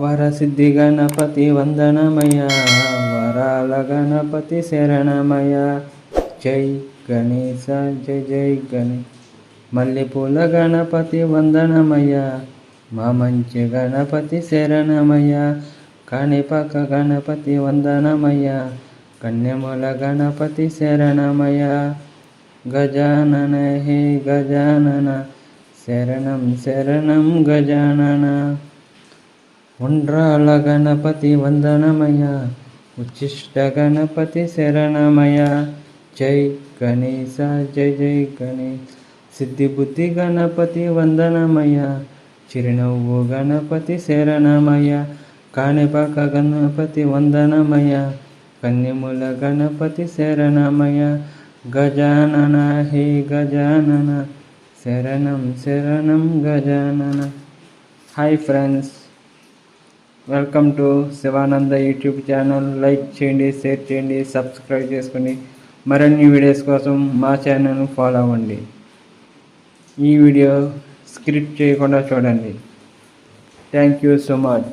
వరసిద్ధి గణపతి వందనమయ వరాల గణపతి శరణమయ జై గణేశ జై జై గణే. మల్లెపూల గణపతి వందనమయ మా మంచి గణపతి శరణమయ కాణిపాక గణపతి వందనమయ కన్యముల గణపతి శరణమయ గజానన హే గజానన శరణం శరణం గజానన. ఉండ్రాల గణపతి వందనమయ ఉచ్చిష్ట గణపతి శరణమయ జై గణేశ జై జై గణేశ. సిద్ధిబుద్ధి గణపతి వందనమయ చిరునవ్వు గణపతి శరణమయ కాణిపాక గణపతి వందనమయ కన్యముల గణపతి శరణమయ గజానన హే గజానన శరణం శరణం Gajanana. Hi friends. Welcome to Shivananda YouTube channel like చేయండి షేర్ చేయండి సబ్స్క్రైబ్ చేసుకొని మరిన్ని వీడియోస్ కోసం మా ఛానల్ను ఫాలో అవ్వండి. ఈ వీడియో స్క్రిప్ట్ చేయకుండా చూడండి. Thank you so much